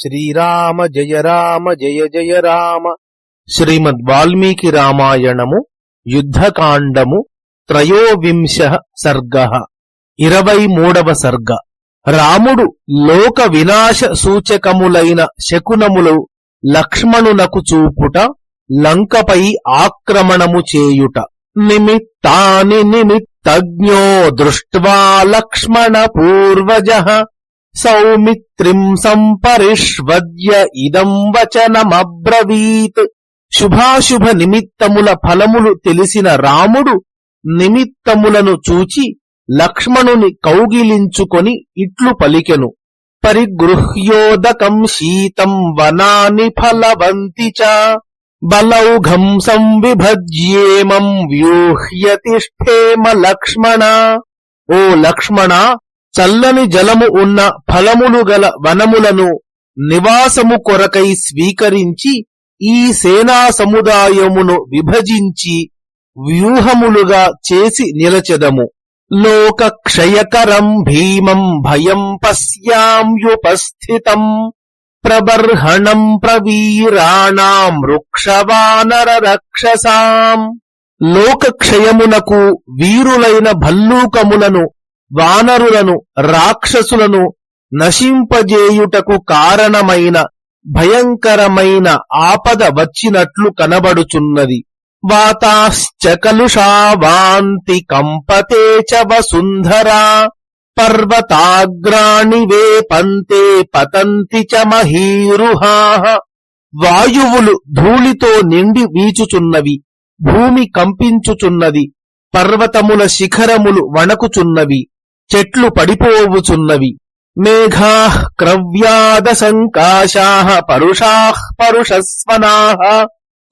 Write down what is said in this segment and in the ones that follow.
శ్రీరామ జయ రామ జయ జయ రామ. శ్రీమద్ వాల్మీకి రామాయణము యుద్ధకాండము త్రయోవింశ సర్గ. ఇరవై మూడవ సర్గ. రాముడు లోక వినాశ సూచకములైన శకునములు లక్ష్మణునకు చూపుట లంకపై ఆక్రమణము చేయుట. నిమిత్తాని నిమిత్తజ్ఞో దృష్ట్వా లక్ష్మణ పూర్వజ. సౌమిత్రిం సంపరిష్వద్య ఇదం వచనమబ్రవీత్. శుభాశుభ నిమిత్తముల ఫలములు తెలిసిన రాముడు నిమిత్తములను చూచి లక్ష్మణుని కౌగిలించుకొని ఇట్లు పలికెను. పరిగృహ్యోదకం శీతం వనాని ఫలవంతి చ. బలౌఘం సంవిభజ్యేమం వ్యూహ్యతిష్ఠేమ లక్ష్మణ. ఓ లక్ష్మణ చల్లని జలము ఉన్న ఫలములు గల వనములను నివాసము కొరకై స్వీకరించి ఈ సేనా సముదాయమును విభజించి వ్యూహములుగా చేసి నిలచెదము. లోక క్షయకరం భీమం భయం పశ్యామ్యుపస్థితం ప్రబర్హణం ప్రవీరాణాం వృక్షవానర రక్షసాం లోకక్షయమునకు వీరులైన భల్లూకములను వానరులను రాక్షసులను నశింపజేయుటకు కారణమైన భయంకరమైన ఆపద వచ్చినట్లు కనబడుచున్నది. వాతాశ్చకలుషావాంతి కంపతే చ వసుంధరా పర్వతాగ్రాణి వేపంతే పతంతి చ వాయువులు ధూళితో నిండి వీచుచున్నవి భూమి కంపించుచున్నది పర్వతముల శిఖరములు వణకుచున్నవి. చెట్లు పడిపోవుచున్నవి. మేఘా క్రవ్యాద సంకాశా పరుషా పరుషస్వనా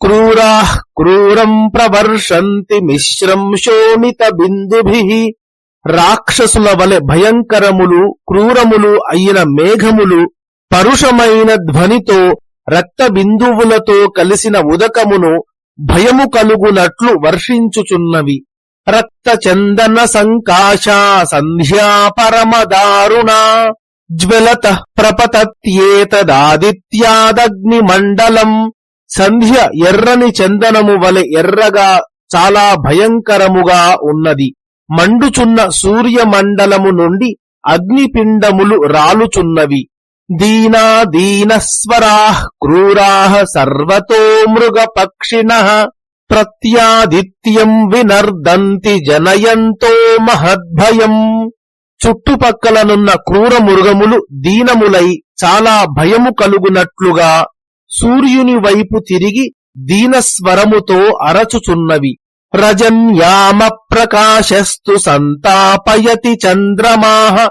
క్రూరా క్రూరం ప్రవర్షంతి మిశ్రం శోణిత బిందుభి రాక్షసుల వలె భయంకరములు క్రూరములు అయిన మేఘములు పరుషమైన ధ్వనితో రక్త బిందువులతో కలిసిన ఉదకమును భయము కలుగునట్లు వర్షించుచున్నవి. రక్త చందన సంకాశా సంధ్యా పరమదారుణా జ్వలత ప్రపతత్యేతదాదిత్యాదగ్ని మండలం సంధ్య ఎర్రని చందనము వలె ఎర్రగా చాలా భయంకరముగా ఉన్నది. మండుచున్న సూర్యమండలము నుండి అగ్నిపిండములు రాలుచున్నవి. దీనా దీనస్వరా క్రూరా సర్వతో మృగ పక్షిణ ప్రత్యాదిత్యం వినర్దంతి జనయంతో మహద్భయం. చుట్టుపక్కలనున్న క్రూర మృగములు దీనములై చాలా భయము కలుగునట్లుగా సూర్యుని వైపు తిరిగి దీనస్వరముతో అరచుచున్నవి. రజన్యామ ప్రకాశస్తు సంతాపయతి చంద్రమాహ.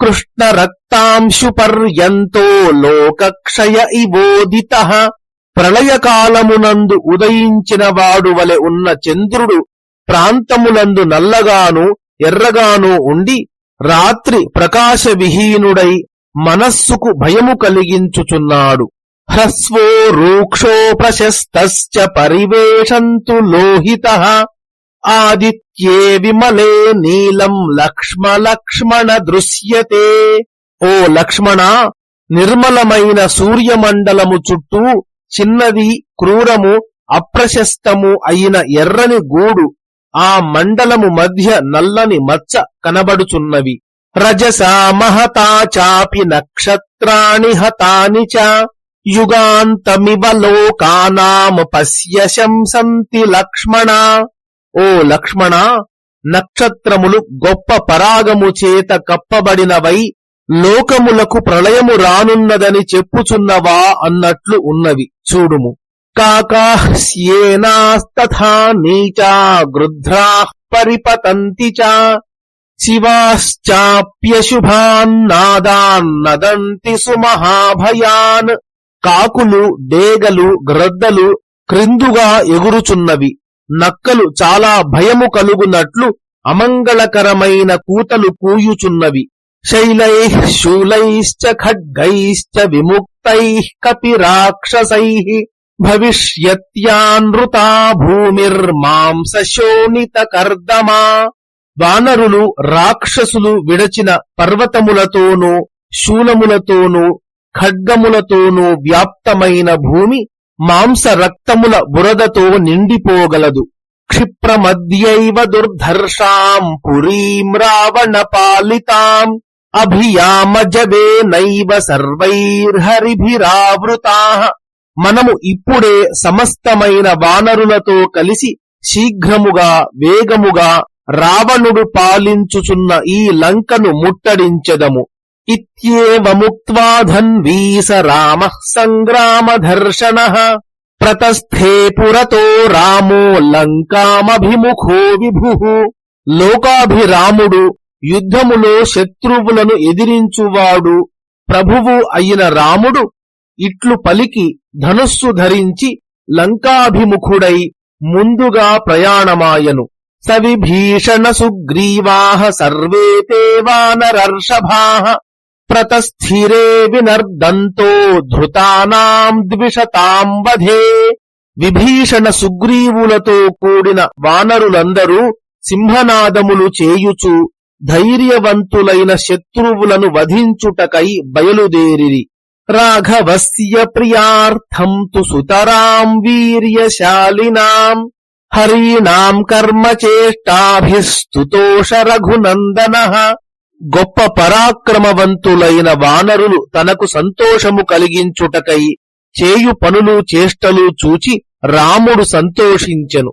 కృష్ణ రక్తాంశు పర్యంతో లోకక్షయ ఇవోదిత. ప్రళయకాలమునందు ఉదయించిన వాడు వలె ఉన్న చంద్రుడు ప్రాంతములందు నల్లగాను ఎర్రగాను ఉండి రాత్రి ప్రకాశవిహీనుడై మనస్సుకు భయము కలిగించుచున్నాడు. హ్రస్వో రూక్షో ప్రశస్త పరివేశంతు లోహిత. ఆదిత్యే విమలే నీలం లక్ష్మ లక్ష్మణ దృశ్యతే. ఓ లక్ష్మణ నిర్మలమైన సూర్యమండలము చుట్టూ చిన్నది క్రూరము అప్రశస్తము అయిన ఎర్రని గూడు ఆ మండలము మధ్య నల్లని మచ్చ కనబడుచున్నవి. రజసా మహతా చాపి నక్షత్రాణి హతాని చ యుగాంతమివ లోకానామ పశ్య శంసంతి లక్ష్మణ. ఓ లక్ష్మణ నక్షత్రములు గొప్ప పరాగము చేత కప్పబడినవై లోకములకు ప్రళయము రానున్నదని చెప్పుచున్నవా అన్నట్లు ఉన్నవి. చూడుము. కాకాస్యేనాస్తథా నీచా గృధ్రా పరిపతంతి చ. శివాశ్చాప్యశుభాన్నాదాన్నదంతి సుమహాభయాన్. కాకులు డేగలు గ్రద్దలు క్రిందుగా ఎగురుచున్నవి. నక్కలు చాలా భయము కలుగునట్లు అమంగళకరమైన కూతలు కూయుచున్నవి. శైలై శూలైశ్చ ఖడ్గైశ్చ విముక్తై కపి రాక్షసై భవిష్యత్యానృతా భూమిర్మాంసశోణిత కర్దమా వానరులు రాక్షసులు విడచిన పర్వతములతోనూ శూలములతోనూ ఖడ్గములతోనూ వ్యాప్తమైన భూమి మాంస రక్తముల బురదతో నిండిపోగలదు క్షిప్రమద్యైవ దుర్ధర్షాం పురీం రావణ పాలితాం అభియామజవే నైవ సర్వైర్హరిభిరావృతా. మనము ఇప్పుడే సమస్తమైన వానరులతో కలిసి శీఘ్రముగా వేగముగా రావణుడు పాలించుచున్న ఈ లంకను ముట్టడించెదము. ఇత్యేవముక్వాధన్వీస రామ సంగ్రామధర్షణ ప్రతస్థే పురతో రామో లంకామభిముఖో విభు. లోకాభిరాముడు యుద్ధములో శత్రువులను ఎదిరించువాడు ప్రభువు అయిన రాముడు ఇట్లు పలికి ధనుస్సు ధరించి లంకాభిముఖుడై ముందుగా ప్రయాణమాయను. సవిభీషణ సుగ్రీవాహ సర్వే వానరర్షభాః ప్రతస్థిరే వినర్దంతో ధృతానాం ద్విషతాం వధే. విభీషణ సుగ్రీవులతో కూడిన వానరులందరూ సింహనాదములు చేయుచు ధైర్యవంతులైన శత్రువులను వధించుటకై బయలుదేరిరి. రాఘవస్య ప్రియార్థం తు సుతరాం వీర్యశాలినాం. హరీనాం కర్మచేష్టాభిస్తుతోష రఘునందన గొప్ప పరాక్రమవంతులైన వానరులు తనకు సంతోషము కలిగించుటకై చేయు పనులు చేష్టలు చూచి రాముడు సంతోషించెను.